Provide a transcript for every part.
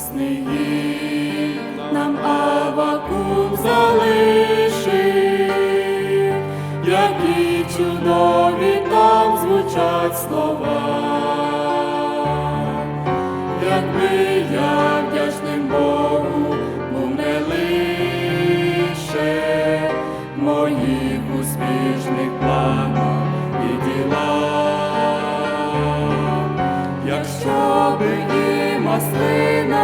Ясний нам авакум залишив, які чудові там звучать слова, якби я вдячним Богу був лише моїх успішних планах і ділах, якщо би маслина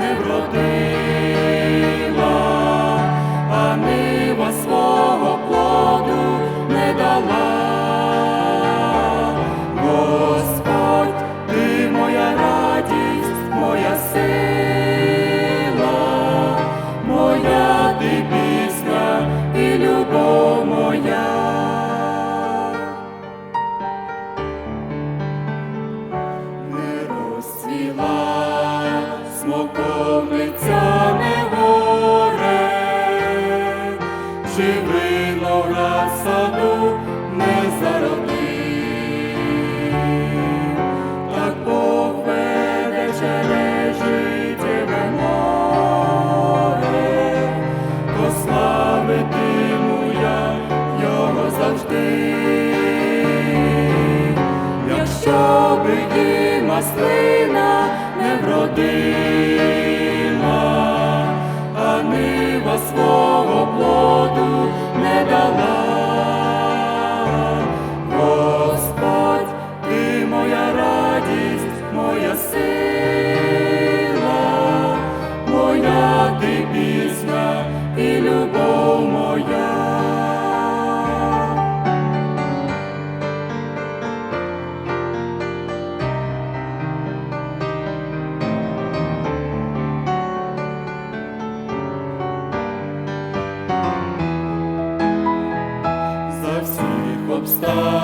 не вродила, а нива свого плоду не дала. Господь, ти моя радість, моя сила, моя ти і любов моя. Розцвіла смоковниця не горе, чи виноград саду не зародив, так Бог веде через життєве море, прославитиму я його завжди. Якщо би і маслина не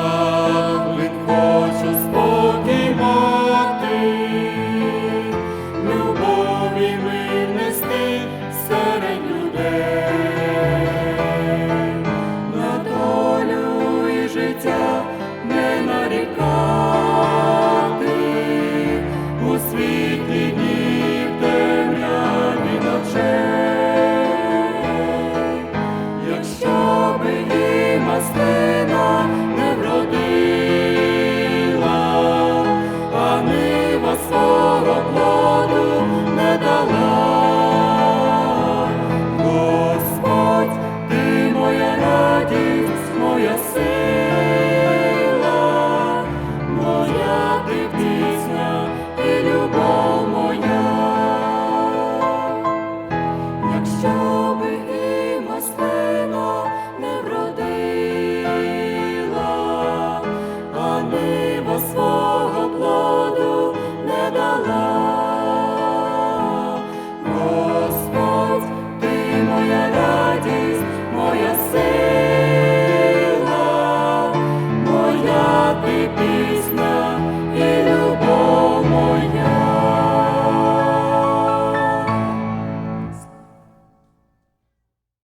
Oh.